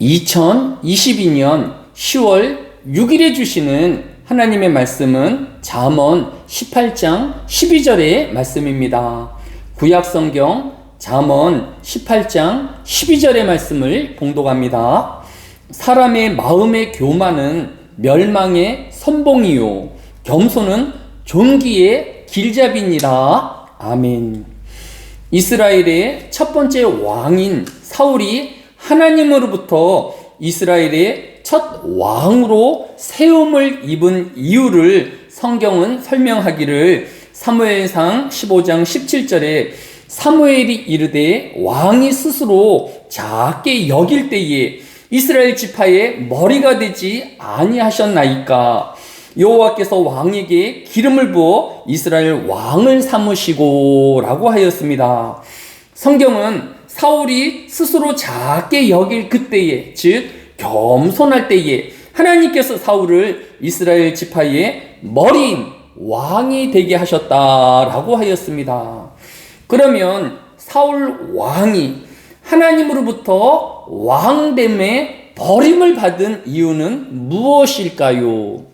2022년 10월 6일에 주시는 하나님의 말씀은 잠언 18장 12절의 말씀입니다. 구약 성경 잠언 18장 12절의 말씀을 봉독합니다. 사람의 마음의 교만은 멸망의 선봉이요 겸손은 존귀의 길잡이니라. 아멘. 이스라엘의 첫 번째 왕인 사울이 하나님으로부터 이스라엘의 첫 왕으로 세움을 입은 이유를 성경은 설명하기를 사무엘상 15장 17절에 사무엘이 이르되 왕이 스스로 작게 여길 때에 이스라엘 지파의 머리가 되지 아니하셨나이까 여호와께서 왕에게 기름을 부어 이스라엘 왕을 삼으시고라고 하였습니다. 성경은 사울이 스스로 작게 여길 그때에 즉 겸손할 때에 하나님께서 사울을 이스라엘 지파의 머리인 왕이 되게 하셨다라고 하였습니다. 그러면 사울 왕이 하나님으로부터 왕됨의 버림을 받은 이유는 무엇일까요?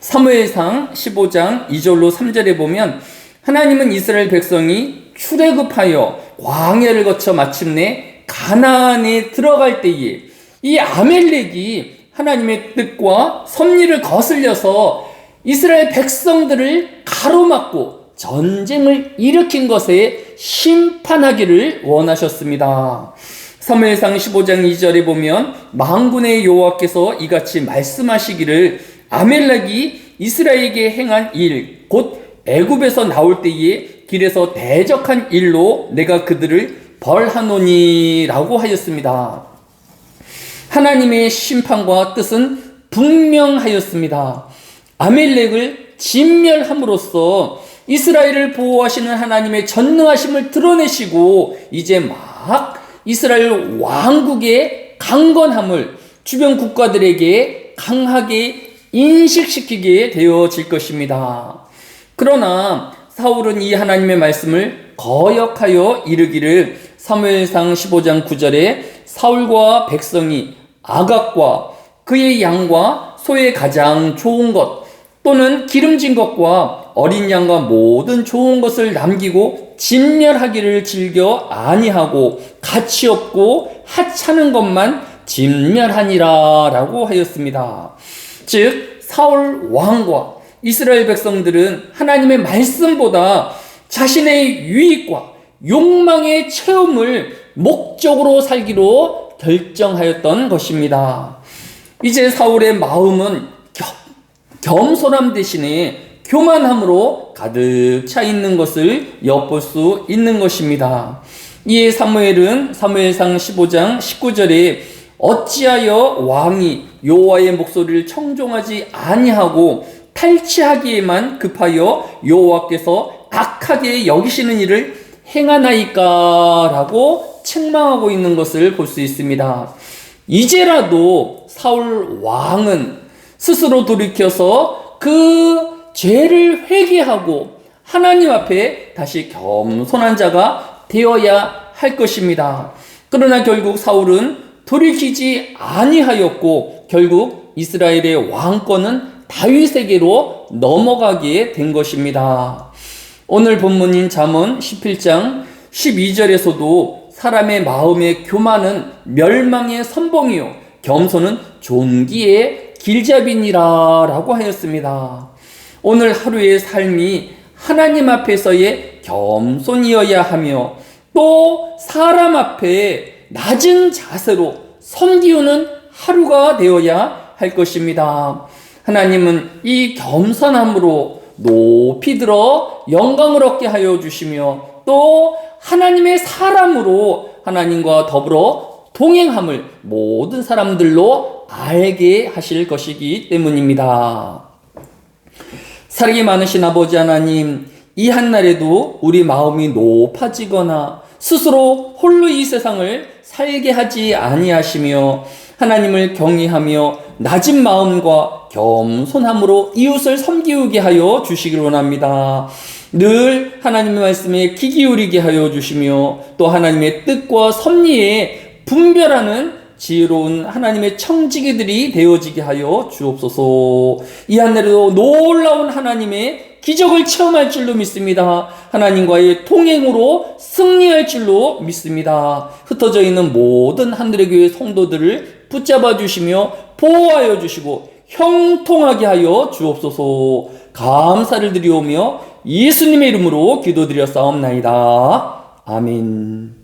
사무엘상 15장 2절로 3절에 보면 하나님은 이스라엘 백성이 출애굽하여 광야를 거쳐 마침내 가나안에 들어갈 때에 이 아멜렉이 하나님의 뜻과 섭리를 거슬려서 이스라엘 백성들을 가로막고 전쟁을 일으킨 것에 심판하기를 원하셨습니다. 사무엘상 15장 2절에 보면 망군의 여호와께서 이같이 말씀하시기를 아멜렉이 이스라엘에게 행한 일, 곧 애굽에서 나올 때에 길에서 대적한 일로 내가 그들을 벌하노니라고 하였습니다. 하나님의 심판과 뜻은 분명하였습니다. 아멜렉을 진멸함으로써 이스라엘을 보호하시는 하나님의 전능하심을 드러내시고 이제 막 이스라엘 왕국의 강건함을 주변 국가들에게 강하게 인식시키게 되어질 것입니다. 그러나 사울은 이 하나님의 말씀을 거역하여 이르기를 사무엘상 15장 9절에 사울과 백성이 아각과 그의 양과 소의 가장 좋은 것 또는 기름진 것과 어린 양과 모든 좋은 것을 남기고 진멸하기를 즐겨 아니하고 가치 없고 하찮은 것만 진멸하니라라고 하였습니다. 즉 사울 왕과 이스라엘 백성들은 하나님의 말씀보다 자신의 유익과 욕망의 체험을 목적으로 살기로 결정하였던 것입니다. 이제 사울의 마음은 겸손함 대신에 교만함으로 가득 차 있는 것을 엿볼 수 있는 것입니다. 이에 사무엘은 사무엘상 15장 19절에 어찌하여 왕이 여호와의 목소리를 청종하지 아니하고 탈취하기에만 급하여 여호와께서 악하게 여기시는 일을 행하나이까라고 책망하고 있는 것을 볼 수 있습니다. 이제라도 사울 왕은 스스로 돌이켜서 그 죄를 회개하고 하나님 앞에 다시 겸손한 자가 되어야 할 것입니다. 그러나 결국 사울은 돌이키지 아니하였고 결국 이스라엘의 왕권은 다윗에게로 넘어가게 된 것입니다. 오늘 본문인 잠언 11장 12절에서도 사람의 마음의 교만은 멸망의 선봉이요 겸손은 존귀의 길잡이니라라고 하였습니다. 오늘 하루의 삶이 하나님 앞에서의 겸손이어야 하며 또 사람 앞에 낮은 자세로 섬기우는 하루가 되어야 할 것입니다. 하나님은 이 겸손함으로 높이 들어 영광을 얻게 하여 주시며 또 하나님의 사람으로 하나님과 더불어 동행함을 모든 사람들로 알게 하실 것이기 때문입니다. 사랑이 많으신 아버지 하나님, 이 한날에도 우리 마음이 높아지거나 스스로 홀로 이 세상을 살게 하지 아니하시며 하나님을 경외하며 낮은 마음과 겸손함으로 이웃을 섬기게 하여 주시길 원합니다. 늘 하나님의 말씀에 귀 기울이게 하여 주시며 또 하나님의 뜻과 섭리에 분별하는 지혜로운 하나님의 청지기들이 되어지게 하여 주옵소서. 이한 날에도 놀라운 하나님의 기적을 체험할 줄로 믿습니다. 하나님과의 통행으로 승리할 줄로 믿습니다. 흩어져 있는 모든 하늘의 교회 성도들을 붙잡아 주시며 보호하여 주시고 형통하게 하여 주옵소서. 감사를 드리오며 예수님의 이름으로 기도드려 싸움나이다. 아멘.